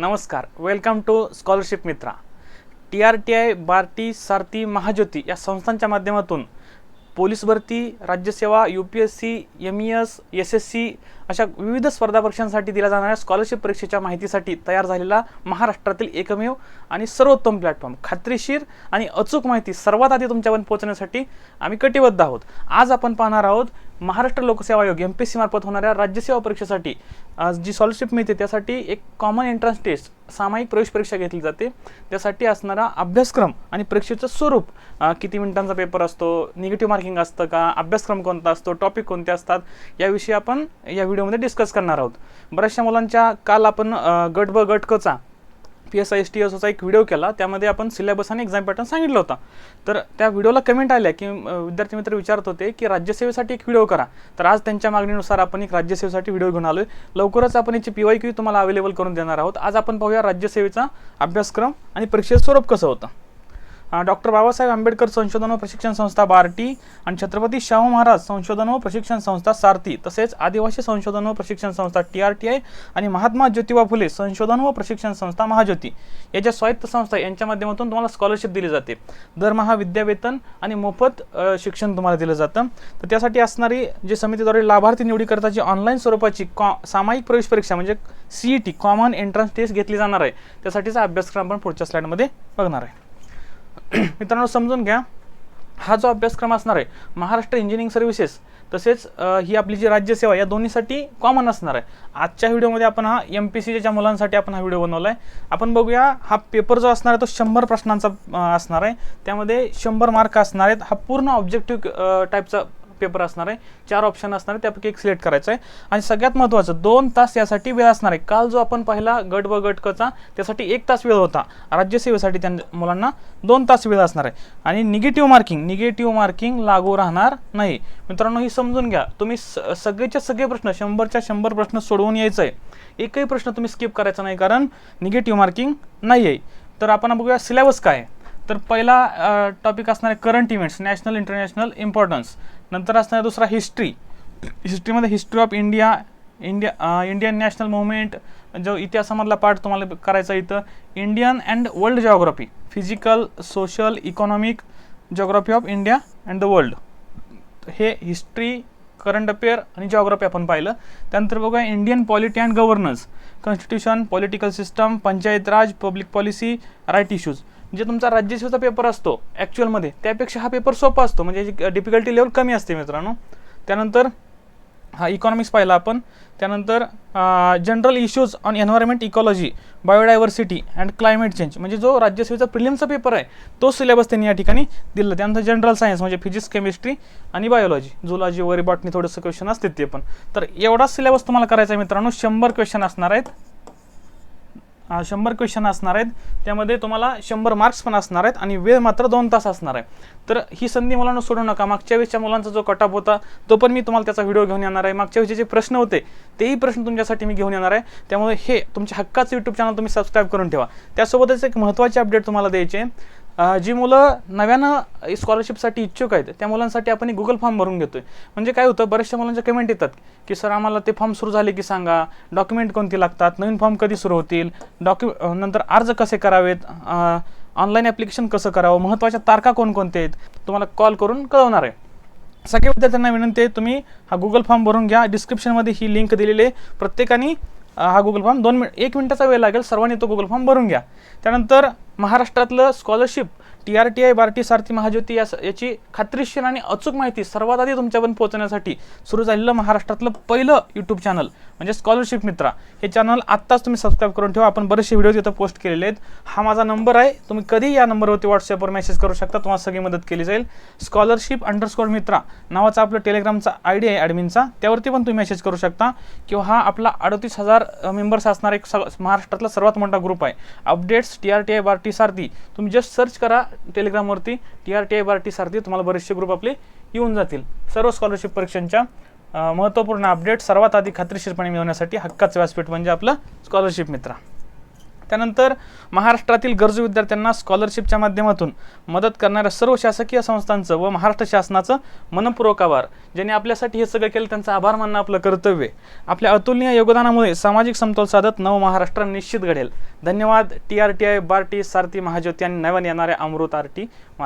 नमस्कार welcome to scholarship Mitra T R T I Barti Sarathi Mahajyoti या संस्थांच्या माध्यमातून पोलीस भरती राज्यसेवा U P S C M E S S S C अशा विविध स्पर्धा परीक्षांसाठी दिल्या जाणाऱ्या स्कॉलरशिप परीक्षेच्या माहितीसाठी तयार झालेला महाराष्ट्रातील एकमेव आणि सर्वोत्तम प्लॅटफॉर्म खात्रीशीर आणि अचूक माहिती सर्वात आधी तुमच्यापर्यंत पोहोचण्यासाठी आम्ही कटिबद्ध आहोत. आज आपण पाहणार आहोत महाराष्ट्र लोकसेवा आयोग एम पी एस सी मार्फत होणाऱ्या राज्यसेवा परीक्षेसाठी जी स्कॉलरशिप मिळते त्यासाठी एक कॉमन एंट्रन्स टेस्ट सामायिक प्रवेश परीक्षा घेतली जाते. त्यासाठी असणारा अभ्यासक्रम आणि परीक्षेचं स्वरूप किती मिनिटांचा पेपर असतो निगेटिव्ह मार्किंग असतं का अभ्यासक्रम कोणता असतो टॉपिक कोणते असतात याविषयी आपण या व्हिडिओमध्ये डिस्कस करणार आहोत. बऱ्याचशा मुलांच्या काल आपण गट ब गट कचा P S I S T एसचा एक व्हिडिओ केला. त्यामध्ये आपण सिलेबस आणि एक्झाम पॅटर्न सांगितलं होता. तर त्या व्हिडिओला कमेंट आल्या की विद्यार्थी मित्र विचारत होते की राज्यसेवेसाठी एक व्हिडिओ करा. तर आज त्यांच्या मागणीनुसार आपण एक राज्यसेवेसाठी व्हिडिओ घेऊन आलोय. लवकरच आपण याची पी वाय क्यू तुम्हाला अवेलेबल करून देणार आहोत. आज आपण पाहूया राज्यसेवेचा अभ्यासक्रम आणि परीक्षेचं स्वरूप कसं होतं. डॉक्टर बाबासाहेब आंबेडकर संशोधन व प्रशिक्षण संस्था बार्टी आणि छत्रपती शाहू महाराज संशोधन व प्रशिक्षण संस्था सारथी तसेच आदिवासी संशोधन व प्रशिक्षण संस्था टी आर टी आय आणि महात्मा ज्योतिबा फुले संशोधन व प्रशिक्षण संस्था महाज्योती. या ज्या स्वायत्त संस्था यांच्या माध्यमातून तुम्हाला स्कॉलरशिप दिली जाते. दरमहा विद्यावेतन आणि मोफत शिक्षण तुम्हाला दिलं जातं. तर त्यासाठी असणारी जे समितीद्वारे लाभार्थी निवडीकरता जी ऑनलाईन स्वरूपाची कॉ सामायिक प्रवेश परीक्षा म्हणजे C E T common entrance test घेतली जाणार आहे. त्यासाठीचा अभ्यासक्रम आपण पुढच्या स्लाईडमध्ये बघणार आहे. मित्रांनो समजून घ्या. हा जो अभ्यासक्रम असणार आहे महाराष्ट्र इंजिनिअरिंग सर्व्हिसेस तसेच ही आपली जी राज्यसेवा या दोन्हीसाठी कॉमन असणार आहे. आजच्या व्हिडिओमध्ये आपण हा एम पी सीच्या मुलांसाठी आपण हा व्हिडिओ बनवला आहे आपण बघूया हा पेपर जो असणार आहे तो शंभर प्रश्नांचा असणार आहे. त्यामध्ये शंभर मार्क असणार आहेत. हा पूर्ण ऑब्जेक्टिव्ह टाईपचा पेपर असणार आहे चार ऑप्शन असणार आहे त्यापैकी एक सिलेक्ट करायचं आहे. आणि सगळ्यात महत्त्वाचं दोन तास यासाठी वेळ असणार आहे. काल जो आपण पहिला गट व गट कचा त्यासाठी एक तास वेळ होता. राज्यसेवेसाठी त्या मुलांना दोन तास वेळ असणार आहे. आणि निगेटिव्ह मार्किंग निगेटिव्ह मार्किंग लागू राहणार नाही. मित्रांनो ही समजून घ्या. तुम्ही स सगळेच्या सगळे प्रश्न शंभरच्या शंभर प्रश्न सोडवून यायचं आहे. एकही प्रश्न तुम्ही स्किप करायचा नाही कारण निगेटिव्ह मार्किंग नाही आहे तर आपण बघूया सिलेबस काय आहे. तर पहिला टॉपिक असणार आहे current events national international importance नंतर असणार आहे दुसरा हिस्ट्री हिस्ट्रीमध्ये history of India India Indian national movement जो इतिहासामधला पार्ट तुम्हाला करायचा इथं. Indian and world geography physical social economic geography of India and the world हे हिस्ट्री करंट अफेअर आणि जॉग्रॉफी आपण पाहिलं. त्यानंतर बघूया Indian polity and governance constitution political system panchayat raj public policy right issues जे तुमचा राज्यसेवेचा पेपर असतो ॲक्च्युअलमध्ये त्यापेक्षा हा पेपर सोपा असतो. म्हणजे डिफिकल्टी लेवल कमी असते मित्रांनो. त्यानंतर हा इकॉनॉमिक्स पाहिला आपण. त्यानंतर general issues on environment ecology biodiversity and climate change म्हणजे जो राज्यसेवेचा प्रिलिमचा पेपर आहे तो सिलेबस त्यांनी या ठिकाणी दिला. त्यानंतर जनरल सायन्स म्हणजे फिजिक्स केमिस्ट्री आणि बायोलॉजी झुलॉजी वगैरे बॉटनी थोडंसं क्वेश्चन असतात ते पण. तर एवढाच सिलेबस तुम्हाला करायचा आहे मित्रांनो. शंभर क्वेश्चन असणार आहेत. शंभर क्वेश्चन असणार आहेत. त्यामध्ये तुम्हाला शंभर मार्क्स पण असणार आहेत आणि वेळ मात्र दोन तास असणार आहे. तर ही संधी मुलांना सोडू नका. मागच्या वेळेसच्या मुलांचा जो कटअप होता तो पण मी तुम्हाला त्याचा व्हिडिओ घेऊन येणार आहे. मागच्या वेळेचे जे प्रश्न होते तेही प्रश्न तुमच्यासाठी मी घेऊन येणार आहे. त्यामुळे हे तुमच्या हक्काचं यूट्यूब चॅनल तुम्ही सबस्क्राईब करून ठेवा. त्यासोबतच एक महत्त्वाचे अपडेट तुम्हाला द्यायचे जी मुलं नव्यानं स्कॉलरशिपसाठी इच्छुक आहेत त्या मुलांसाठी आपण गुगल फॉर्म भरून घेतोय. म्हणजे काय होतं बऱ्याचशा मुलांच्या कमेंट येतात की सर आम्हाला ते फॉर्म सुरू झाले की सांगा डॉक्युमेंट कोणती लागतात नवीन फॉर्म कधी सुरू होतील डॉक्यु नंतर अर्ज कसे करावेत ऑनलाईन ॲप्लिकेशन कसं करावं महत्त्वाच्या तारखा कोणकोणत्या आहेत? तुम्हाला कॉल करून कळवणार आहे. सगळ्या विद्यार्थ्यांना विनंती आहे तुम्ही हा गुगल फॉर्म भरून घ्या. डिस्क्रिप्शनमध्ये ही लिंक दिलेली आहे. प्रत्येकाने हा गुगल फॉर्म दोन मिनिट एक मिनिटाचा वेळ लागेल. सर्वांनी तो गुगल फॉर्म भरून घ्या. त्यानंतर महाराष्ट्रातलं scholarship T R T I Barti Sarathi Mahajyoti या याची खात्रीशीर आणि अचूक माहिती सर्वात आधी तुमच्यापर्यंत पोहोचण्यासाठी सुरू झालेलं महाराष्ट्रातलं पहिलं यूट्यूब चॅनल म्हणजे स्कॉलरशिप मित्रा. हे चॅनल आत्ताच तुम्ही सबस्क्राईब करून ठेवा. आपण बरेचसे व्हिडिओ तिथं पोस्ट केलेले आहेत. हा माझा नंबर आहे. तुम्ही कधी या नंबरवरती व्हॉट्सअपवर मेसेज करू शकता. तुम्हाला सगळी मदत केली जाईल. स्कॉलरशिप अंडरस्कोर मित्रा नावाचा आपलं टेलिग्रामचा आय डी आहे ॲडमिनचा त्यावरती पण तुम्ही मेसेज करू शकता. किंवा हा आपला अडतीस हजार मेंबर्स असणारा एक स महाराष्ट्रातला सर्वात मोठा ग्रुप आहे. Updates T R T I Barti Sarathi. तुम्ही जस्ट सर्च करा. टेलिग्रामवरती T R T I Barti Sarathi तुम्हाला बरेचसे ग्रुप आपले येऊन जातील. सर्व स्कॉलरशिप परीक्षांच्या महत्त्वपूर्ण अपडेट सर्वात आधी खात्रीशीरपणे मिळवण्यासाठी हक्काचं व्यासपीठ म्हणजे आपलं स्कॉलरशिप मित्रा. त्यानंतर महाराष्ट्रातील गरजू विद्यार्थ्यांना स्कॉलरशिपच्या माध्यमातून मदत करणाऱ्या सर्व शासकीय संस्थांचं व महाराष्ट्र शासनाचं मनपूर्वक आभार ज्यांनी आपल्यासाठी हे सगळं केलं त्यांचा आभार मानणं आपलं कर्तव्य आपल्या अतुलनीय योगदानामुळे सामाजिक समतोल साधत नव महाराष्ट्र निश्चित घडेल. धन्यवाद. T R T I Barti Sarathi Mahajyoti आणि नव्याने येणाऱ्या अमृत आर टी